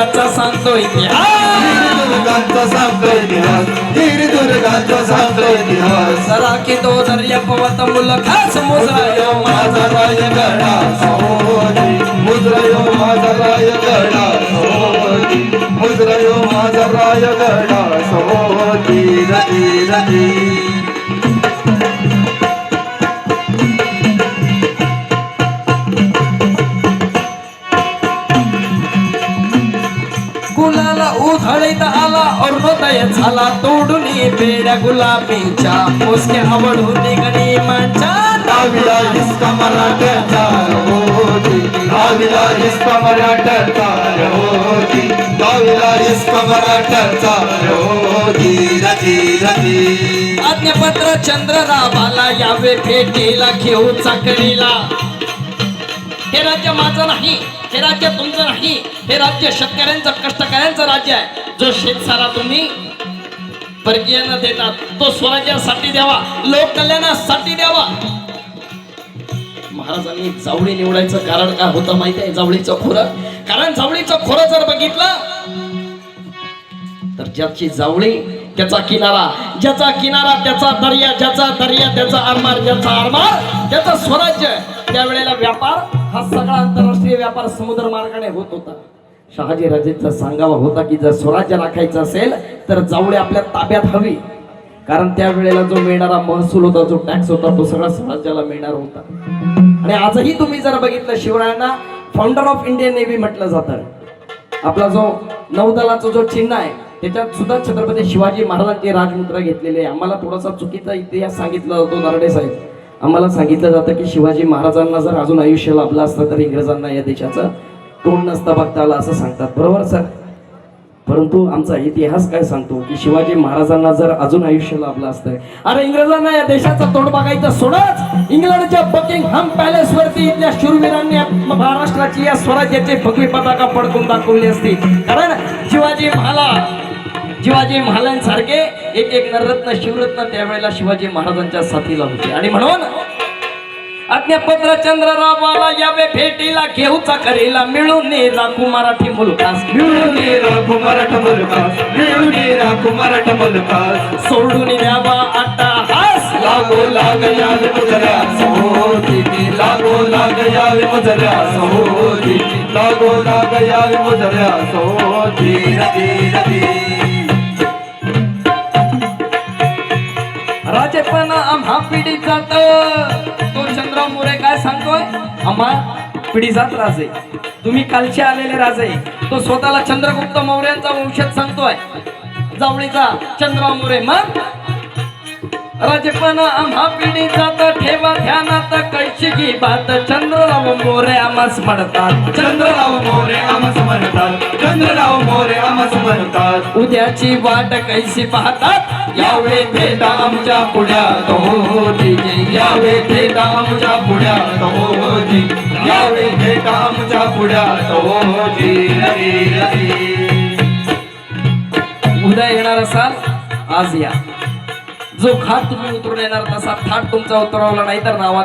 दुर्गाचा सांगतो इतिहास. दुर्गांचा सांगतो इतिहास. गिरी दुर्गांचा सांगतो इतिहास. सरा की तो दर्या पवत मुलखास मुजरायो माझा राय गडा. मुजरयो माझा राय गडा. मुजरयो माझा राय गडा. रती रती. कुणाला उधळीत आला अरुणोदय झाला. तोडून बेड्या गुलाबीच्या. मोसक्या आवडून गणी मांच्या नाविला हिसका मराठ्याचा होती. नाविला हिसका मराठ्याचा होती. नाविला हिसका मराठ्याचा होती. रती रती आज्ञापत्र चंद्ररावाला यावे भेटीला घेऊ चाकरीला. हे राज्य माझं नाही हे राज्य तुमचं नाही. हे राज्य शेतकऱ्यांचं कष्टकऱ्यांचं राज्य आहे. जो शेत सारा तुम्ही परकीयांना देतात तो स्वराज्यासाठी द्यावा लोक कल्याणासाठी द्यावा. महाराजांनी जावळी निवडायचं कारण काय होतं माहिती आहे जावळीचं खोरं? कारण जावळीचं खोरं जर बघितलं तर ज्याची जावळी त्याचा किनारा ज्याचा किनारा त्याचा दर्या ज्याचा दर्या त्याचा आरमार ज्याचा आरमार त्याचा स्वराज्य त्यावेळेला व्यापार हा सगळा आंतरराष्ट्रीय व्यापार समुद्र मार्गाने होत होता. शहाजी राजेचा सांगावा होता की जर स्वराज्य राखायचं असेल तर जावळे आपल्या ताब्यात हवी. कारण त्यावेळेला जो मिळणारा महसूल होता जो टॅक्स होता तो सगळा स्वराज्याला मिळणार होता. आणि आजही तुम्ही जर बघितलं शिवरायांना फाउंडर ऑफ इंडियन नेव्ही म्हटलं जातं. आपला जो नौदलाचा जो चिन्ह आहे त्याच्यात सुद्धा छत्रपती शिवाजी महाराजांची राजमुद्रा घेतलेली आहे. आम्हाला थोडासा चुकीचा इतिहास सांगितला जातो नारडे साहेब. आम्हाला सांगितलं जातं की शिवाजी महाराजांना जर अजून आयुष्य लाभलं असतं तर इंग्रजांना या देशाचं तोंड नसता बघता आला असं सांगतात. बरोबर सर? परंतु आमचा इतिहास काय सांगतो की शिवाजी महाराजांना जर अजून आयुष्य लाभलं असतं अरे इंग्रजांना या देशाचा तोंड बघायचं सोडच! इंग्लंडच्या बकिंगहॅम पॅलेस वरती इथल्या शूरवीरांनी महाराष्ट्राची या स्वराज्याची भगवी पताका पडकून दाखवली असती. कारण शिवाजी महाला शिवाजी महाराजांसारखे एक एक नररत्न शिवरत्न त्यावेळेला शिवाजी महाराजांच्या साथीला होते. आणि म्हणून आज्ञापत्र चंद्ररावाला यावे भेटीला घेऊचा करीला मिळून राखू मराठी मुलकास मिळून राखू मराठ मुलकास मिळून राखू मराठ मुलकास सोडून द्यावा आता हास लागो लाग यावे मुजऱ्या सोहोती लागो लाग यावे मुजऱ्या सोहोती लागो लाग यावे मुजऱ्या सोहोती रती राजे पण आम्हा पिढी जात. तो चंद्र मोरे काय सांगतोय? आम्हा पिढी जात राजे. तुम्ही कालचे आलेले राजे. तो स्वतःला चंद्रगुप्त मौर्यांचा वंशज सांगतोय. जावळीचा चंद्र मोरे. मग? राजपण आम्हा पिढी जात ठेवा ध्यानात कैशी की बात. चंद्रराव मोरे आम्हास म्हणतात. चंद्रराव मोरे आमस म्हणतात. चंद्रराव मोरे आमस म्हणतात. उद्याची वाट कैसी पाहतात? यावे भेटा आमच्या पुढ्यात होती. यावे भेटा आमच्या पुढ्यात होती. यावे भेटा आमच्या रती रती उद्या येणार असाल? आज या. जो खाट तुम्ही उतरून येणार तसा थाट तुमचा उतरवला नाही तर नावात